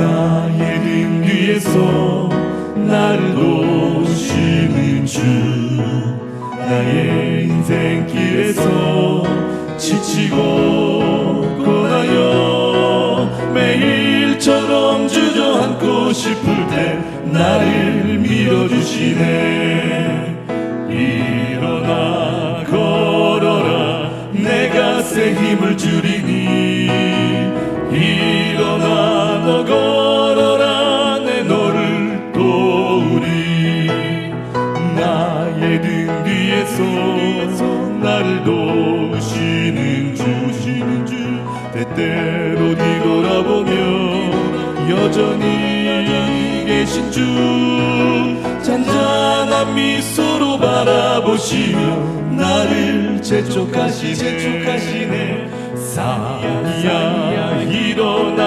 나의 등 뒤에서 나를 도우시는 주. 나의 인생길에서 지치고 고나여 매일처럼 주저앉고 싶을 때 나를 밀어주시네. 일어나 걸어라. 내가 새 힘을 주리니 나의 등 뒤에서 나를 도우시는 주시는 주. 때때로 뒤돌아보며 여전히 계신 주. 잔잔한 미소로 바라보시며 나를 재촉하시네. 재촉하시네. 사야 일어나